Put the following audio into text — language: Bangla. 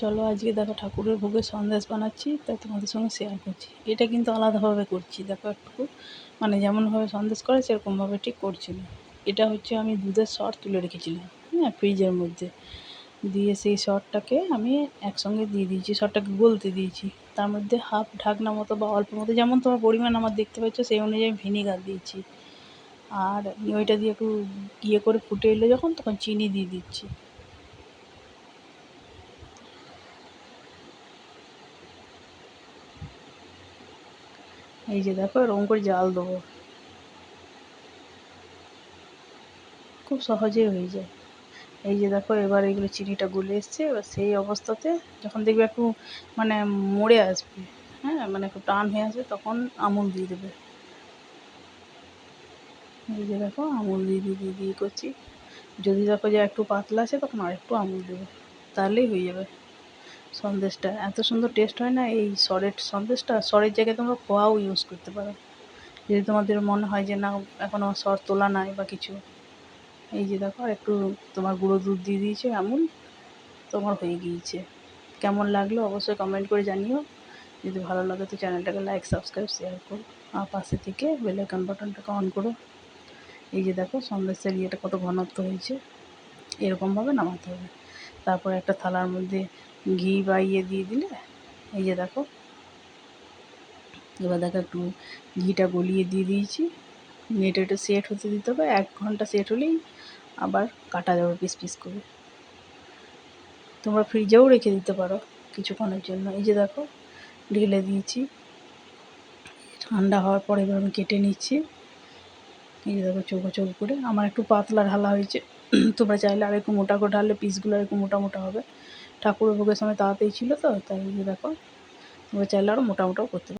চলো আজকে দেখো ঠাকুরের ভোগে সন্দেশ বানাচ্ছি তাই তোমাদের সঙ্গে শেয়ার করছি। এটা কিন্তু আলাদাভাবে করছি, দেখো একটু মানে যেমনভাবে সন্দেশ করে, সেরকমভাবে ঠিক করছি না। এটা হচ্ছে আমি দুধের সর তুলে রেখেছিলাম হ্যাঁ ফ্রিজের মধ্যে। দিয়ে সেই সরটাকে আমি একসঙ্গে দিয়ে দিয়েছি সরটাকে গলতে দিয়েছি। তার মধ্যে হাফ ঢাকনা মতো বা অল্প মতো, যেমন তোমার পরিমাণ আমার দেখতে পাচ্ছ, সেই অনুযায়ী ভিনিগার দিয়েছি। আর ওইটা দিয়ে একটু ইয়ে করে ফুটে এলো যখন, তখন চিনি দিয়ে দিচ্ছি। এই যে দেখো, এরকম করে জাল দেবো। খুব সহজেই হয়ে যায়। এই যে দেখো, এবার এগুলো চিনিটা গলে এসছে। এবার সেই অবস্থাতে যখন দেখবে একটু মানে মরে আসবে হ্যাঁ মানে একটু টান হয়ে আসবে, তখন আমুল দিয়ে দেবে। এই যে দেখো, আমুল দিয়ে দিয়ে দিয়ে দিয়ে করছি। যদি দেখো যে একটু পাতলা আছে, তখন আর একটু আমুল দেবে। তাহলেই হয়ে যাবে। সন্দেশটা। এত সুন্দর টেস্ট হয় না এই সরের সন্দেশটা? সরের জায়গায় তোমরা খোয়াও ইউজ করতে পারো। যদি তোমাদের মনে হয় যে না এখনও সর তোলা নাই বা কিছু, এই যে দেখো, একটু তোমার গুঁড়ো দুধ দিয়ে দিয়েছে, আমুল, তোমার হয়ে গিয়েছে। কেমন লাগল অবশ্যই কমেন্ট করে জানিও। যদি ভালো লাগে তো চ্যানেলটাকে লাইক সাবস্ক্রাইব শেয়ার করো। আর পাশে থেকে বেল আইকন বাটনটাকে অন করো। এই যে দেখো, সন্দেশের ইয়েটা কত ঘনত্ব হয়েছে। এরকমভাবে নামাতে হবে। তারপর একটা থালার মধ্যে ঘি বা ইয়ে দিয়ে দিলে, এই যে দেখো। এবার দেখো একটু ঘিটা গলিয়ে দিয়ে দিয়েছি। নেটে একটু সেট হতে দিতে হবে, এক ঘণ্টা সেট হলেই আবার কাটা যাবে পিস পিস করে। তোমরা ফ্রিজেও রেখে দিতে পারো কিছুক্ষণের জন্য। এই যে দেখো, ঢেলে দিয়েছি। ঠান্ডা হওয়ার পরে এবার আমি কেটে নিচ্ছি। এই যে দেখো, চৌকো চৌকো করে। আমার একটু পাতলা ঢালা হয়েছে। তোমরা চাইলে আর একটু মোটা করে ঢাললে পিসগুলো আর একটু মোটা মোটা হবে। ঠাকুরের ভোগের সময় তাড়াতাড়ি ছিল তো তাই দেখো চাইলে আরও মোটা মোটাও করতে